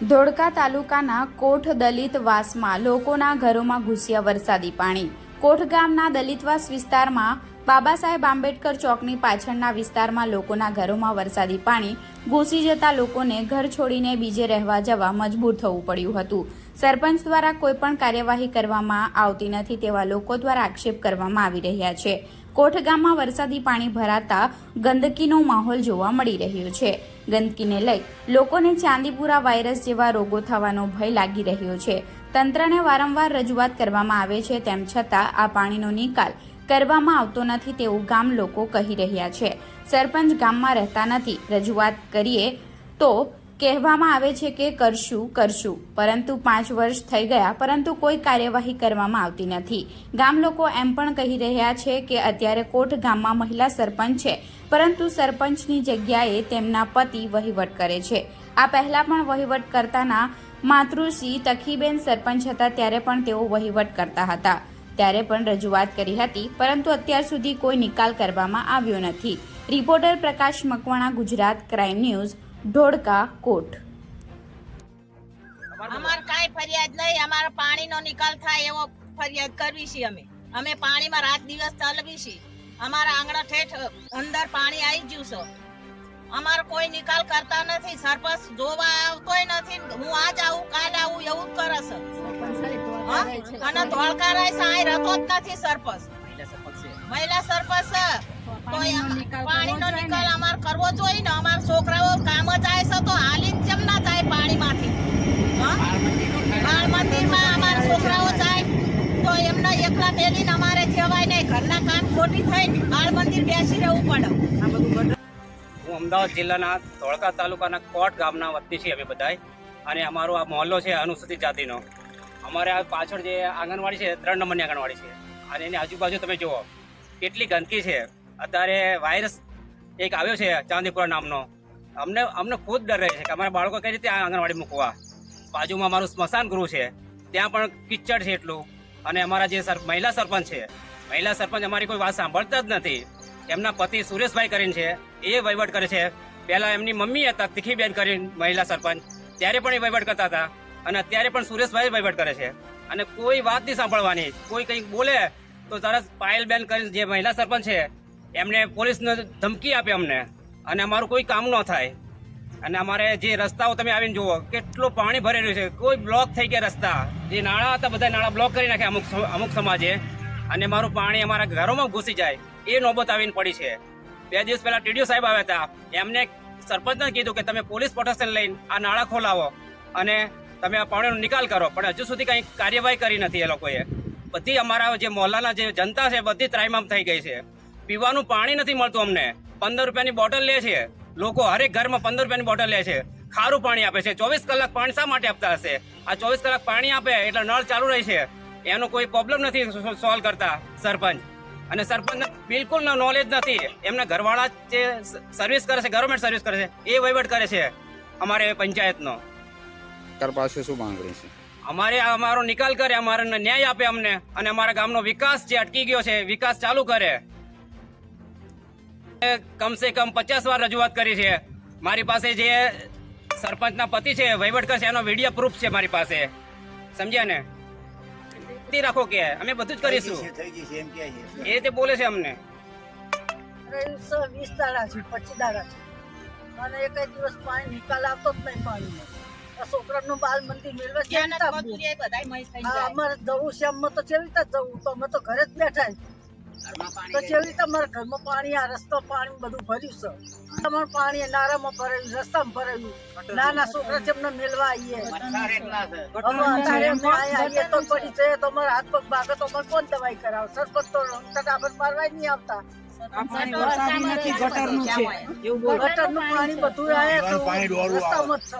ધોળકા તાલુકાના કોઠ દલિત વાસમાં લોકોના ઘરોમાં ઘૂસ્યા વરસાદી પાણી. કોઠ ગામના દલિતવાસ વિસ્તારમાં બાબા સાહેબ આંબેડકર ચોકની પાછળના વિસ્તારમાં લોકોના ઘરોમાં વરસાદી પાણી ઘૂસી જતા લોકોને ઘર છોડીને બીજે રહેવા જવા મજબૂર થવું પડ્યું હતું. સરપંચ દ્વારા કોઈપણ કાર્યવાહી કરવામાં આવતી નથી તેવા લોકો દ્વારા આક્ષેપ કરવામાં આવી રહ્યા છે. કોઠ ગામમાં વરસાદી પાણી ભરાતા ગંદકીનો માહોલ જોવા મળી રહ્યો છે. ગંદકીને લઈ લોકોને ચાંદીપુરા વાયરસ જેવા રોગો થવાનો ભય લાગી રહ્યો છે. તંત્રને વારંવાર રજૂઆત કરવામાં આવે છે તેમ છતાં આ પાણીનો નિકાલ કરવામાં આવતો નથી તેવું ગામ લોકો કહી રહ્યા છે. સરપંચ ગામમાં રહેતા નથી. રજૂઆત કરીએ તો કહેવામાં આવે છે કે કરશું કરશું. પરંતુ પાંચ વર્ષ થઈ ગયા, પરંતુ કોઈ કાર્યવાહી કરવામાં આવતી નથી. ગામ લોકો એમ પણ કહી રહ્યા છે કે અત્યારે કોટ ગામમાં મહિલા સરપંચ છે, પરંતુ સરપંચની જગ્યાએ તેમના પતિ વહીવટ કરે છે. આ પહેલાં પણ વહીવટ કરતાના માતૃશ્રી તખીબેન સરપંચ હતા, ત્યારે પણ તેઓ વહીવટ કરતા હતા. ત્યારે પણ રજૂઆત કરી હતી, પરંતુ અત્યાર સુધી કોઈ નિકાલ કરવામાં આવ્યો નથી. Reporter Prakash Makwana, Gujarat crime news Dholka કોટ. અમાર કાંઈ ફરિયાદ નહીં, અમારા પાણીનો નિકાલ થાય એવો ફરિયાદ કરવી છે અમે. અમે પાણીમાં રાત દિવસ ચાલવી છે. અમારા આંગણા ઠેઠ અંદર પાણી આવી ગયું છે. અમારો કોઈ નિકાલ કરતા નથી, સરપંચ જોવા આવતોય નથી, હું આજ આવું, કાલ આવું, એવું કરે છે? અને ધોળકારાય સાંઈ રતો જ નથી સરપંચ મહિલા સરપંચ પાણીનો નિકાલ અમાર કરવો જોઈએ ને. અમારા છોકરાઓ કામ જાય છે તો હાલી જ કેમ ના જાય પાણીમાંથી? બાળ મંદિરમાં અમારા છોકરાઓ જાય તો એમને એકલા મેલીને અમારે જવાય નહીં. ઘરના કામ ખોટી થઈને બાળ મંદિર બેસી રહેવું પડે. હું અમદાવાદ જિલ્લાના ધોળકા તાલુકાના કોટ ગામના વતની છીએ અમે બધાય. અને અમારો આ મોહલ્લો છે અનુસૂચિત જાતિનો. અમારે આ પાછળ જે આંગણવાડી છે, ત્રણ નંબરની આંગણવાડી છે. અને એની આજુબાજુ તમે જુઓ, કેટલી ગંદકી છે. અત્યારે વાયરસ એક આવ્યો છે, ચાંદીપુરા નામનો. અમને અમને ખુદ ડર રહે છે કે અમારા બાળકો કઈ રીતે આ આંગણવાડી મૂકવા? બાજુમાં અમારું સ્મશાન ગૃહ છે, ત્યાં પણ કિચડ છે એટલું. અને અમારા જે સર, મહિલા સરપંચ છે, મહિલા સરપંચ અમારી કોઈ વાત સાંભળતા જ નથી. એમના પતિ સુરેશભાઈ કરીને છે, એ વહીવટ કરે છે. પહેલાં એમની મમ્મી હતા તીખીબેન કરીને મહિલા સરપંચ, ત્યારે પણ એ વહીવટ કરતા હતા. અને અત્યારે પણ સુરેશભાઈ વહીવટ કરે છે. અને કોઈ વાત નહીં સાંભળવાની. કોઈ કંઈક બોલે તો તરત પાયલબેન કરીને જે મહિલા સરપંચ છે, એમને પોલીસને ધમકી આપે અમને. અને અમારું કોઈ કામ ન થાય. અને અમારે જે રસ્તાઓ તમે આવીને જુઓ, કેટલું પાણી ભરેલું છે. કોઈ બ્લોક થઈ ગયા રસ્તા. જે નાળા હતા, બધા નાળા બ્લોક કરી નાખ્યા અમુક અમુક સમાજે. અને મારું પાણી અમારા ઘરોમાં ઘૂસી જાય. એ નોબત આવીને પડી છે. બે દિવસ પહેલા ટીડીઓ સાહેબ આવ્યા હતા. એમને સરપંચને કીધું કે તમે પોલીસ પ્રોટેક્શન લઈને આ નાળા ખોલાવો. અને તમે આ પાણીનો નિકાલ કરો. પણ હજુ સુધી કંઈ કાર્યવાહી કરી નથી એ લોકોએ. બધી અમારા જે મોહલ્લાના જે જનતા છે, બધી ત્રાઈમામ થઈ ગઈ છે. પીવાનું પાણી નથી મળતું અમને. પંદર રૂપિયાની બોટલ લે છે. લોકો હરેક ઘરમાં પંદર રૂપિયાની બોટલ લે છે. ખારું પાણી આપે છે. ચોવીસ કલાક પાણી શા માટે આપતા હશે? આ ચોવીસ કલાક પાણી આપે એટલે નળ ચાલુ રહે છે. એનો કોઈ પ્રોબ્લેમ નથી સોલ્વ કરતા સરપંચ. અને સરપંચ બિલકુલ નોલેજ નથી. એમના ઘરવાળા જે સર્વિસ કરે છે ગવર્મેન્ટ સર્વિસ કરે છે, એ વહીવટ કરે છે અમારે પંચાયતનો. સરકાર પાસે શું માંગણી છે? અમારે અમારો નિકાલ કરે અમારે ન્યાય આપે અમને અને અમારા ગામનો વિકાસ જે અટકી ગયો છે વિકાસ ચાલુ કરે. એ કમસે કમ પચાસ વાર રજૂઆત કરી છે. મારી પાસે જે સરપંચના પતિ છે વહીવટકર છે એનો વીડિયો પ્રૂફ છે મારી પાસે. સમજ્યા ને? તે રાખો કે અમે બધું જ કરીશું. એ રીતે બોલે છે અમને. ત્રેવીસો વીસ દાડા છે પચીસ દાડા છે. અને એક દિવસ પાણી નિકાલ આવતો જ નહીં પાણીનો. આ છોકરાનું બાલ મંદિર મેળવે છે. અમારે જવું છે અમે તો કેવી રીતે જવું તો અમે તો ઘરે જ બેઠા તો કેવી રીતે અમારા ઘરમાં પાણી આ રસ્તો પાણી બધું ભર્યું છે. તમારું પાણી નારામાં ભરેલું રસ્તામાં ભરેલું. નાના છોકરા છે એમને મેળવા આવીએ. અમે અહીંયા આવીએ તો પડી જઈએ તો અમારા હાથ પગ ભાગે તો અમારે કોણ દવાઈ કરાવે? સરપંચ તો ટકાબર મારવાય નહીં આવતા. ગટરનું પાણી બધું આવે તો રસ્તામાં જ છે.